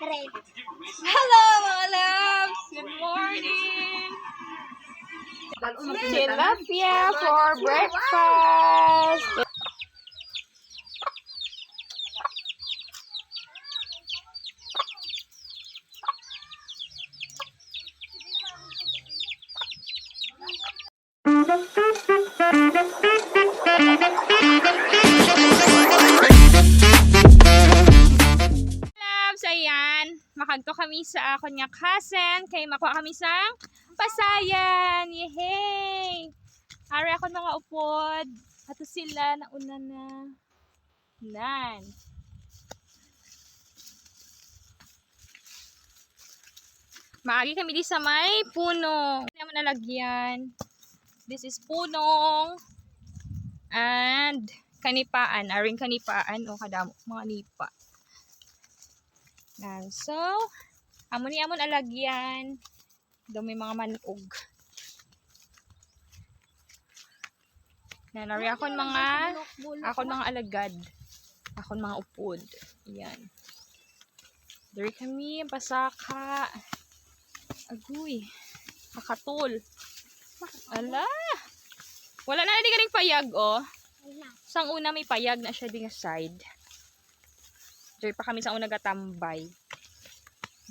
Hello, mga loves! Good morning! Tilapia for breakfast! Cousin. Kay makuha kami sa pasayan. Yehey! Ari ako mga upod. Ato sila na una na. Nan. Maagi kami di sa may puno. Hindi naman nalagyan. This is punong. And kanipaan. Aring kanipaan. O kadamo. Mga nipa. Yan. So, amo ni amon alagyan. Daw may mga manog. Yan, nari akon mga akon mga alagad. Akon mga upod. Yan. Dari kami pasaka. Agoy. Kakatol. Ala. Wala na na di galing payag, oh. Sang una may payag na siya din nga side. Diyan pa kami sa una gatambay.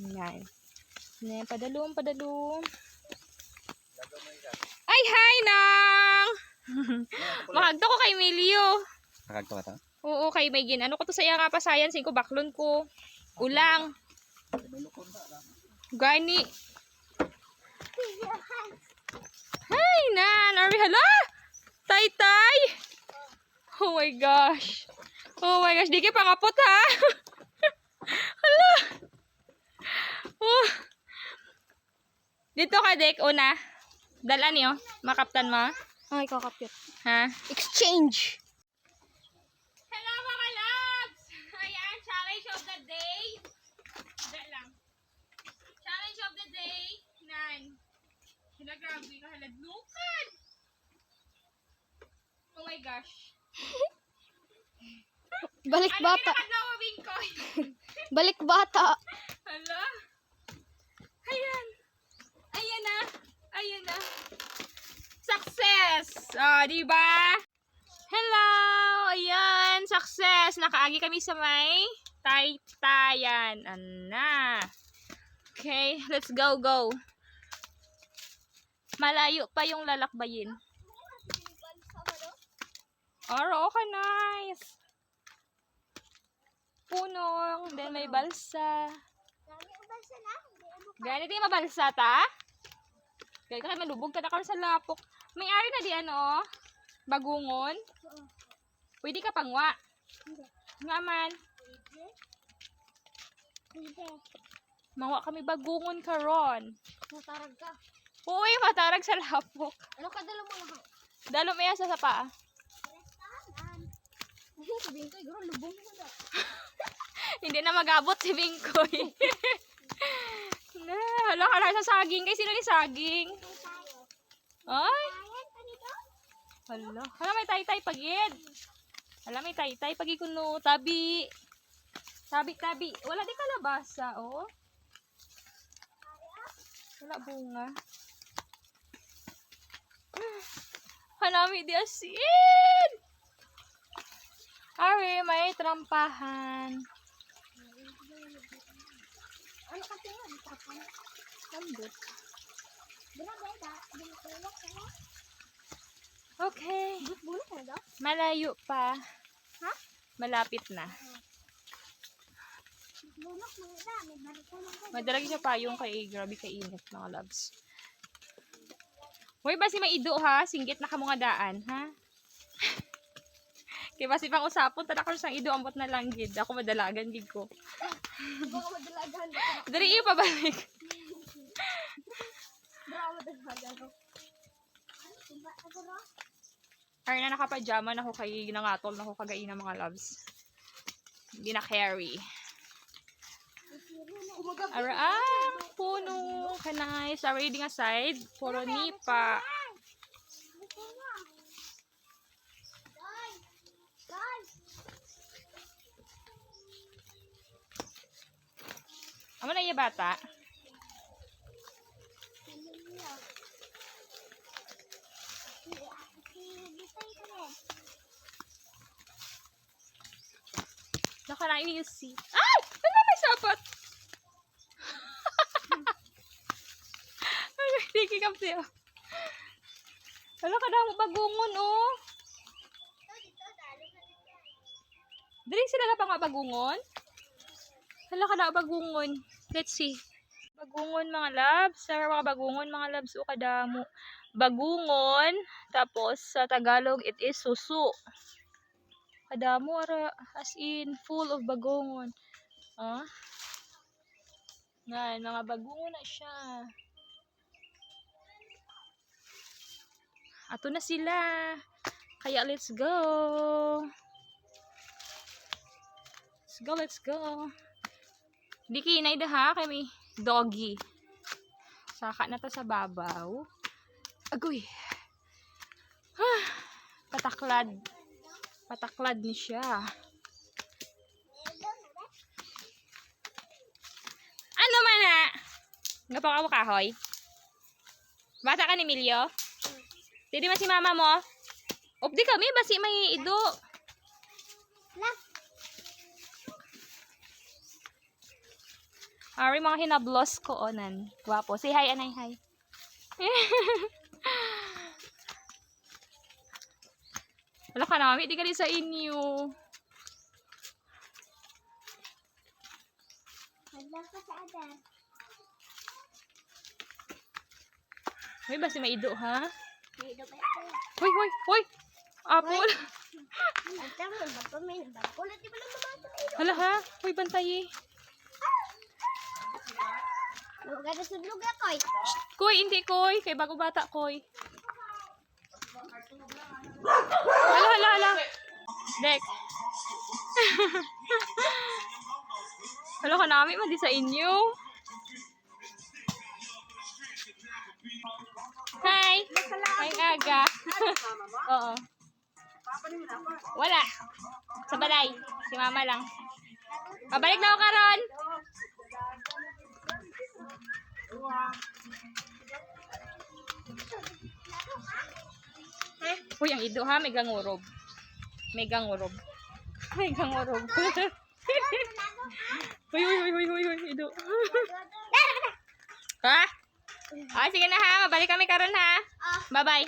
Yan. Yan, padalong, padalong. Ay, hi, Nang! Makagto ko kay Emilio. Kakagto ka ta? Oo, kay may gin. Ano ko to sa iya nga pa science ko baklon ko. Ulang. Gani. Hi, Nan! Are we hala? Tay, tay! Oh my gosh. Oh my gosh, di kayo pangapot ha? hala! Oh. Dito ka, Dek, una. Dala niyo, makaptan mo. Ay, kakapit. Ha? Exchange! Hello mga loves! Ayan, challenge of the day. Hindi lang. Challenge of the day. Nan. Sila grabe ka haladlukan. Oh my gosh. Balik Ano bata. pinakadlawawin ko? Balik bata. Hala. Ayan. Ayan na. Ayan na. Success! Oh, di ba? Hello! Ayan, success! Nakaagi kami sa may taytayan. Ana. Okay, let's go, go. Malayo pa yung lalakbayin. Aro, okay, nice. Punong, then may balsa. Ganito yung mabalsa ta? Kaya ka malubog ka na karon sa lapok. May ari na di ano? Bagungon? Pwede ka pangwa. Nga man. Mangwa kami bagungon karon. Matarag ka. Uy, matarag sa lapok. Ano ka dala mo na? Dalo asa sa. Sabihin ko, iguro, lubong mo na. Hindi na magabot si Bingkoy. na, hala ka na sa saging. Kay sino ni saging? Ay. Hala. Hala may taytay pagid. Hala may taytay pagid kuno tabi. Tabi tabi. Wala di kalabasa, oh. Wala bunga. Hanami di asin. Ari, may trampahan. Ano kasi nga, tapon. Lambot. Ita? Bulok ka na? Okay. Bulok ka na daw? Malayo pa. Ha? Malapit na. May ka. Madalag siya pa yung kay grabe kay init mga loves. Hoy basi may ido ha, singgit na kamo nga daan, ha? Kay basi pang usapon tada ko sang ido ambot na lang gid. Ako madalagan gid ko. Baka madalagan. Dali iyo pabalik. Baka madalagan. Ba? Ay na nakapajama na ako kay ginangatol na ako kagain ng mga loves. Hindi na carry. Ara ah, puno kanay sa reading aside, puro nipa. Niya bata? Nakarain niyo si... Ay! Ano may sapat? Ay, tiki kap siya. Wala ka daw bagungon, oh. Dali sila na pang bagungon? Wala ka daw bagungon. Let's see. Bagungon, mga labs. Sa mga bagungon, mga labs, o kadamo. Bagungon. Tapos, sa Tagalog, it is susu. Kadamo, ara. As in, full of bagungon. Ah? Nga, mga bagungon na siya. Ato na sila. Kaya let's go. Let's go, let's go. Di kinay da ha, kay may doggy. Saka na to sa babaw. Agoy. Ah, pataklad. Pataklad ni siya. Ano man na? Gapang ako kahoy? Bata ka ni Emilio? Didi man si mama mo? Updi kami, basi may ido. Ari mga hinablos ko onan. Gwapo. Say hi, anay, hi. Wala ka namin, di ka rin sa inyo. Uy, basi may ido, ha? Hoy, hoy, hoy! Apple! Hala ha? Hoy, bantay eh. Koy, hindi koy. Kay bago bata koy. Hala, hala, hala. Dek. Hala ka namin, madi sa inyo. Hi! Hi, aga. Oo. Wala. Sa balay. Si mama lang. Pabalik na ako karon. Uy, ang ido ha, may gangurob. May gangurob. May gangurob. Uy, uy, uy, uy, uy, uy, ido. ha? Ah, sige na ha, mabalik kami karon ha. Bye-bye.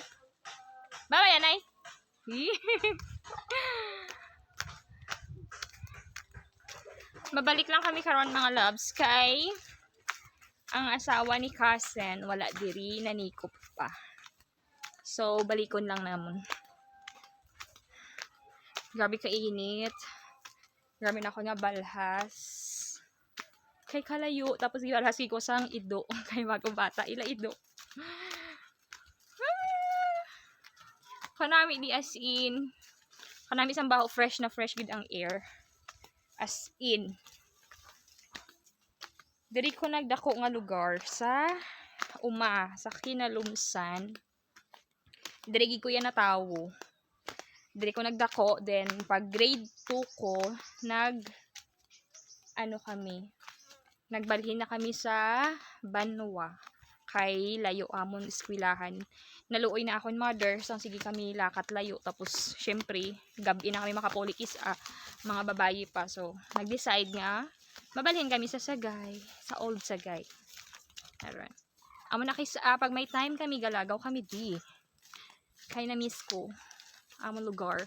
Bye-bye, anay. Babalik lang kami karon mga loves kay ang asawa ni cousin wala diri nanikop pa. So balikon lang namon. Grabe ka init. Grabe na ako nga balhas. Kay kalayo tapos gibalhas ko sang ido kay bago bata ila ido. Kanami di as in. Kanami isang baho fresh na fresh gid ang air. As in. Diri ko nagdako nga lugar sa uma, sa kinalumsan. Diri ko yan natawo. Diri ko nagdako, then pag grade 2 ko, nag ano kami, nagbalhin na kami sa Banwa kay layo amon eskwelahan. Naluoy na akong mother, so sige kami lakat layo. Tapos, syempre, gabi na kami makapulikis, ah, mga babayi pa. So, nag-decide nga, mabalhin kami sa Sagay, sa Old Sagay. Ayan. Amo na kis, ah, pag may time kami, galagaw kami di. Kay na miss ko, amo lugar.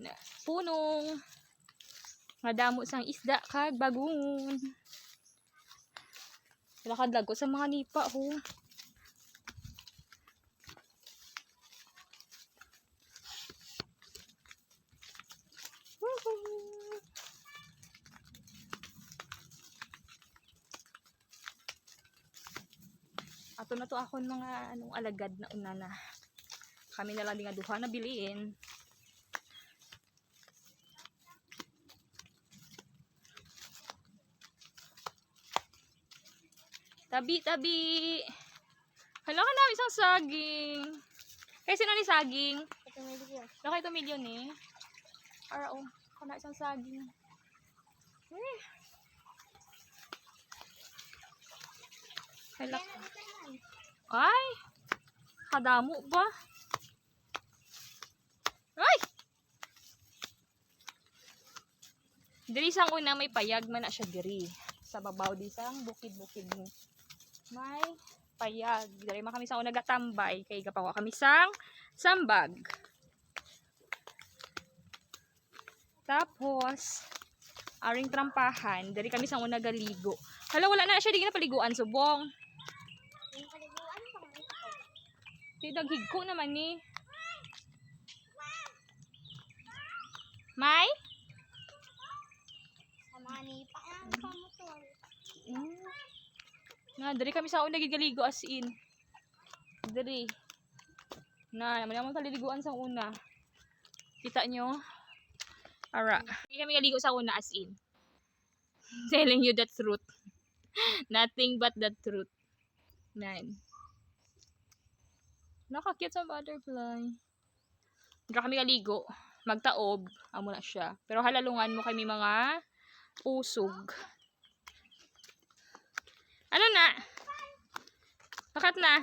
Na, punong, madamo sang isda kag bagungon. Lakad ko sa mga nipa ho. Ato na to akon mga anong alagad na una na. Kami na lang nga duha na biliin. Tabi, tabi. Hala ka na, isang saging. Kaya sino ni saging? Laki ito milyon eh. Para oh, kana isang saging. Eh. Yan. Ay! Kadamo ba? Ay! Diri sang una may payag man na siya diri. Sa babaw di sang bukid-bukid ni. May payag. Diri man kami sa una gatambay kay gapawa kami sang sambag. Tapos aring trampahan, diri kami sa una galigo. Hala wala na siya di na paliguan subong. Yung paliguan pa nga ito. Di daghigko naman ni. May? Sa mga nipa ng pamotor. Mm. Na, dari kami sa una gigaligo as in. Dari. Na, naman naman kaliliguan sa una. Kita nyo? Ara. Hindi kami galigo sa una as in. Telling you the truth. Nothing but the truth. Nan. Nakakit sa butterfly. Hindi kami galigo. Magtaob. Amo na siya. Pero halalungan mo kami mga usog. Ano na? Bakat na?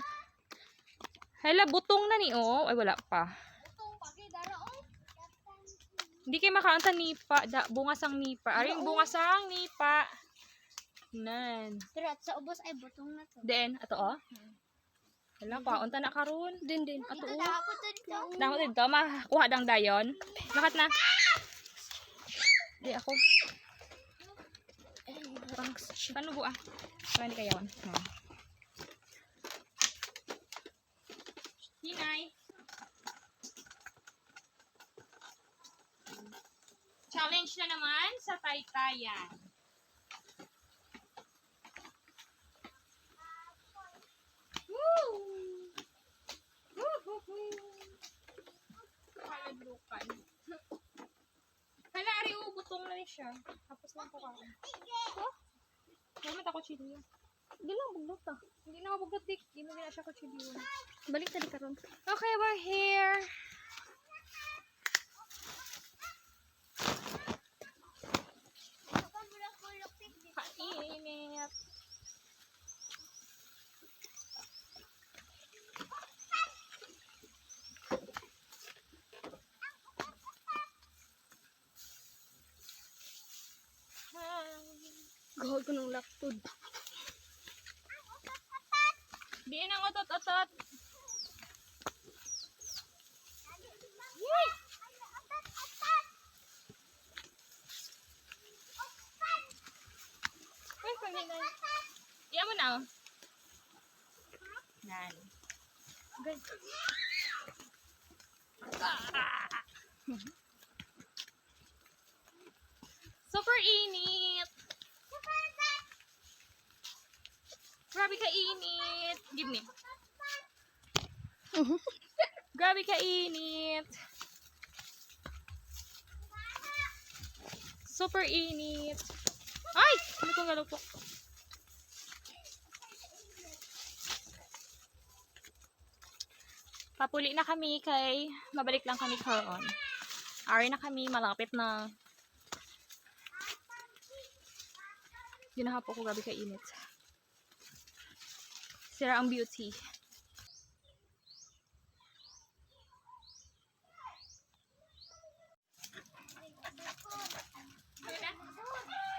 Hala, butong na ni oh. Ay, wala pa. Oh. Hindi kayo makaanta nipa. Da, bungasang nipa. Aring bungasang nipa. Nan. Pero at sa ubos ay butong na to. Then, ato oh. Hala, kaunta na karon. Din din. Ato Ito oh. dito. Damo dito, makakuha dang dayon. Bakat na? Di ako. Thanks. Paano buah? Paano kayo? Hmm. Hinay. Challenge na naman sa taytayan. Woo! Woo-hoo-hoo! Kalaglukan. Hala, ari, oh, butong na rin siya. Tapos lang po kain. Oh? Chili. Hindi lang buglot ah. Hindi na mabuglot dik. Hindi mo gina siya ko chili. Balik tadi karon. Okay, we're here. Kainit. Gawag ko ng laptop. Di nang otot-otot. Iyan mo na. oh. Yan. Good. Super init. Grabe ka init. Give me. Grabe ka init. Super init. Ay! Ano ko galupok? Papuli na kami kay mabalik lang kami karon. Ari na kami, malapit na. Ginahapo ko grabe ka init. Sira ang beauty.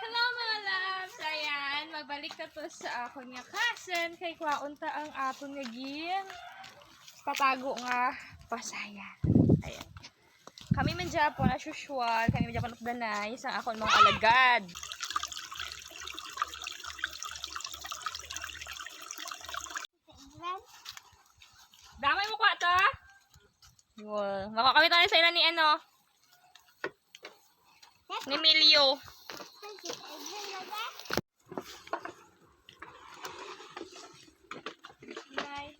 Hello mga loves! Ayan, mabalik na to sa akon nga kasan kay kwaunta ang aton nga gin patago nga pasaya. Ayan. Kami man Japon as usual, kami man Japon updanay sa akon mga alagad. Damay mo kwa ta? Wow. Makakawit tayo sa ila ni ano? Ni Emilio. Bye.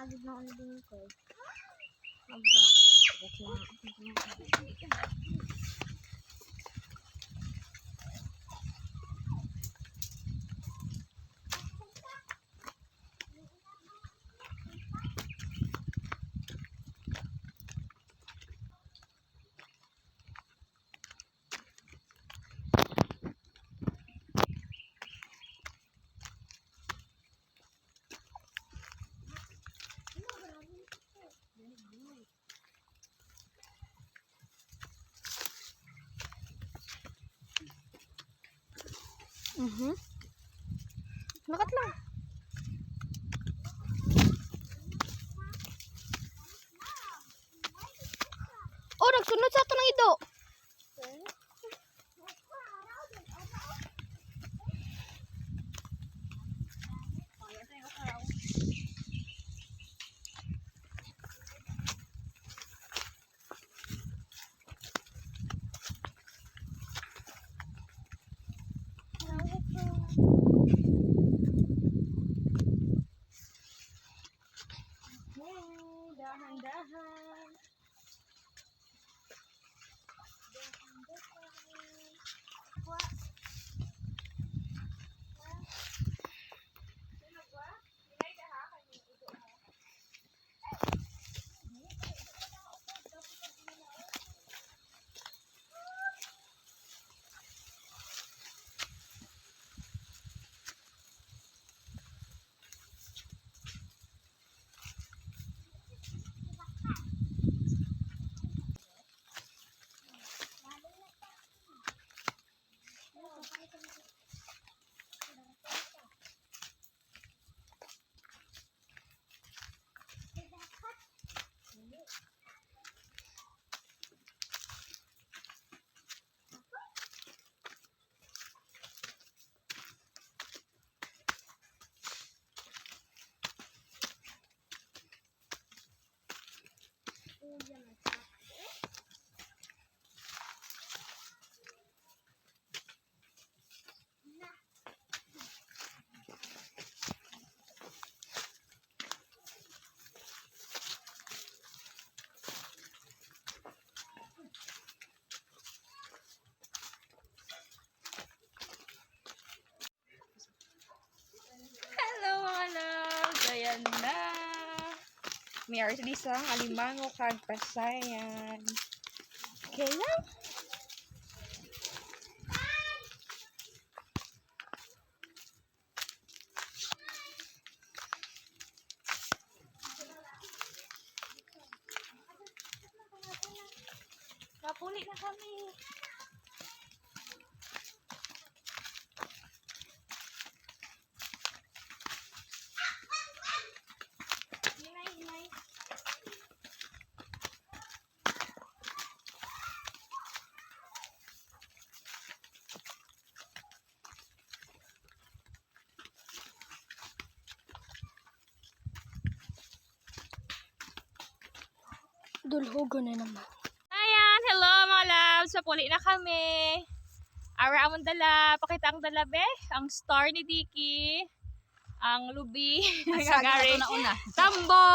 Agad na ulit din ko. Aba, dagat Mm-hmm. May artisan, alimango, kag pasayan. Okay lang? Napuli na kami. Hinay, hinay. Dulhugo na naman. Ayan, hello mga loves. Papuli na kami. Ara amon dala, pakita ang dala be, ang star ni Diki, ang lubi, nagagari. na una. Tambo!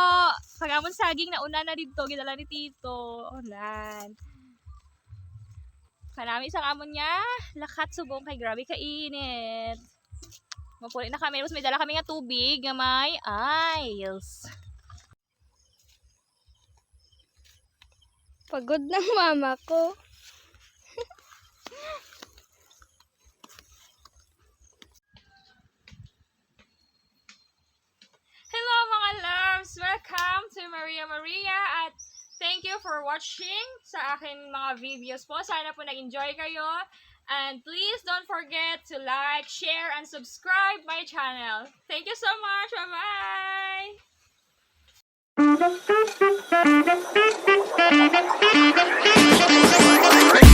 Pagamon saging na una na dito, gidala ni Tito. Ulan. Kanami isang amon niya, lakat subong kay grabe kainit. Mapuli na kami, tapos may dala kami nga tubig nga may ice. Pagod ng mama ko. Hello mga loves! Welcome to Maria Maria at thank you for watching sa akin mga videos po. Sana po nag-enjoy kayo. And please don't forget to like, share, and subscribe my channel. Thank you so much! Bye-bye! Thank you.